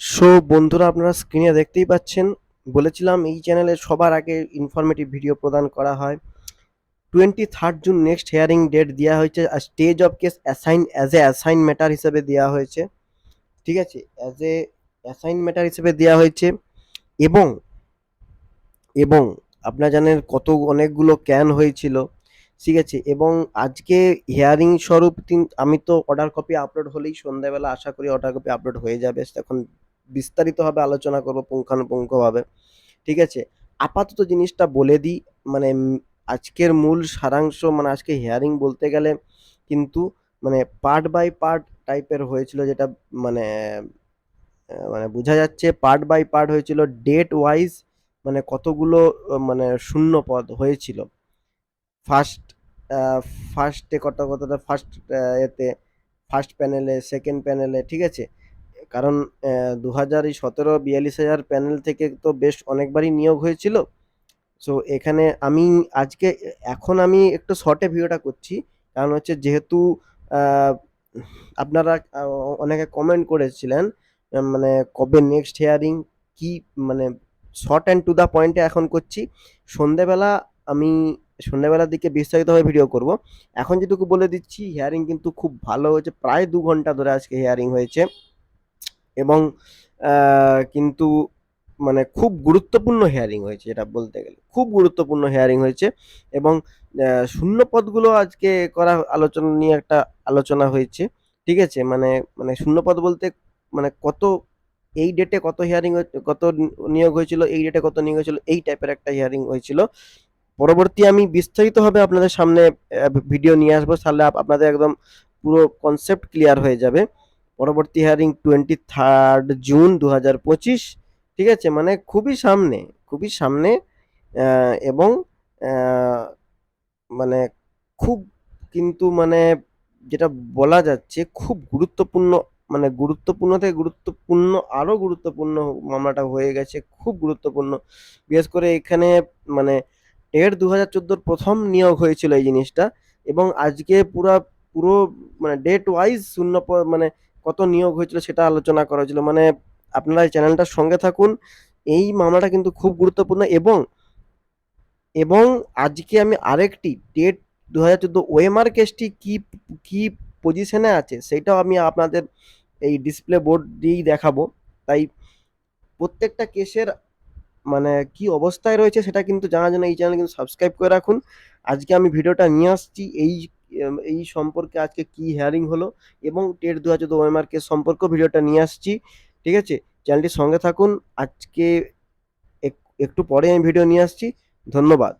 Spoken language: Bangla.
সো বন্ধুরা, আপনারা স্ক্রিনে দেখতেই পাচ্ছেন। বলেছিলাম, এই চ্যানেলে সবার আগে ইনফরমেটিভ ভিডিও প্রদান করা হয়। Twenty third June next hearing date দেওয়া হয়েছে। আর stage of case assign as a assign matter হিসেবে দেওয়া হয়েছে। ঠিক আছে? অ্যাজ এ অ্যাসাইন ম্যাটার হিসেবে দেওয়া হয়েছে। এবং এবং আপনারা জানেন কত অনেকগুলো ক্যান হয়েছিল। ঠিক আছে? এবং আজকে হিয়ারিং স্বরূপ আমি তো অর্ডার কপি আপলোড হলেই সন্ধ্যাবেলা আশা করি অর্ডার কপি আপলোড হয়ে যাবে। এখন বিস্তারিতভাবে আলোচনা করব পুঙ্খানুপুঙ্খভাবে। ঠিক আছে? আপাতত জিনিসটা বলে দিই মানে আজকের মূল সারাংশ মানে আজকে হিয়ারিং বলতে গেলে কিন্তু মানে পার্ট বাই পার্ট টাইপের হয়েছিল যেটা মানে মানে বোঝা যাচ্ছে পার্ট বাই পার্ট হয়েছিল ডেট ওয়াইজ মানে কতগুলো মানে শূন্য পদ হয়েছিল। ফার্স্ট ফার্স্টে কত কতটা ফার্স্ট এতে ফার্স্ট প্যানেলে সেকেন্ড প্যানেলে ঠিক আছে? কারণ দু হাজার সতেরো বিয়াল্লিশ হাজার প্যানেল থেকে তো বেশ অনেকবারই নিয়োগ হয়েছিল। সো এখানে আমি আজকে, এখন আমি একটু শর্টে ভিডিওটা করছি। কারণ হচ্ছে যেহেতু আপনারা অনেকে কমেন্ট করেছিলেন মানে কবে নেক্সট হিয়ারিং কি মানে শর্ট অ্যান্ড টু দ্য পয়েন্টে এখন করছি। সন্ধেবেলা আমি, সন্ধেবেলার দিকে বিস্তারিতভাবে ভিডিও করব। এখন যেটুকু বলে দিচ্ছি হিয়ারিং কিন্তু খুব ভালো হয়েছে, প্রায় দু ঘণ্টা ধরে আজকে হিয়ারিং হয়েছে। এবং কিন্তু মানে খুব গুরুত্বপূর্ণ হেয়ারিং হয়েছে, এটা বলতে গেলে। খুব গুরুত্বপূর্ণ হেয়ারিং হয়েছে এবং শূন্য পদগুলো আজকে করা, আলোচনা নিয়ে একটা আলোচনা হয়েছে, ঠিক আছে? মানে মানে শূন্য পদ বলতে মানে কত, এই ডেটে কত হিয়ারিং কত নিয়োগ হয়েছিল, এই ডেটে কত নিয়োগ হয়েছিল, এই টাইপের একটা হিয়ারিং হয়েছিল। পরবর্তী আমি বিস্তারিতভাবে আপনাদের সামনে ভিডিও নিয়ে আসব, তাহলে আপনাদের একদম পুরো কনসেপ্ট ক্লিয়ার হয়ে যাবে। পরবর্তী হিয়ারিং টোয়েন্টি থার্ড জুন দু হাজার পঁচিশ ঠিক আছে? মানে খুবই সামনে খুবই সামনে এবং মানে খুব কিন্তু মানে যেটা বলা যাচ্ছে খুব গুরুত্বপূর্ণ মানে গুরুত্বপূর্ণ থেকে গুরুত্বপূর্ণ আরও গুরুত্বপূর্ণ মামলাটা হয়ে গেছে, খুব গুরুত্বপূর্ণ। বিশেষ করে এখানে মানে টেট দু হাজার চোদ্দোর প্রথম নিয়োগ হয়েছিল এই জিনিসটা, এবং আজকে পুরো পুরো মানে ডেট ওয়াইজ শূন্য মানে কত নিয়োগ হয়েছিল সেটা আলোচনা করা হয়েছিল। মানে আপনারা এই চ্যানেলটার সঙ্গে থাকুন, এই মামলাটা কিন্তু খুব গুরুত্বপূর্ণ এবং এবং আজকে আমি আরেকটি টেট দু হাজার চোদ্দ ওএমআর কেসটি কি কি পজিশনে আছে সেটাও আমি আপনাদের এই ডিসপ্লে বোর্ড দিয়েই দেখাবো। তাই প্রত্যেকটা কেসের মানে কি অবস্থায় রয়েছে সেটা কিন্তু জানার জন্য এই চ্যানেল কিন্তু সাবস্ক্রাইব করে রাখুন। আজকে আমি ভিডিওটা নিয়ে আসছি, এই এই সম্পর্কে আজকে কি হেয়ারিং হলো এবং টেট দু হাজার ওএমআর কেস সম্পর্কে ভিডিওটা নিয়ে আসছি, ঠিক আছে? চ্যানেলটির সঙ্গে থাকুন, আজকে এক- একটু পরে আমি ভিডিও নিয়ে আসছি, ধন্যবাদ।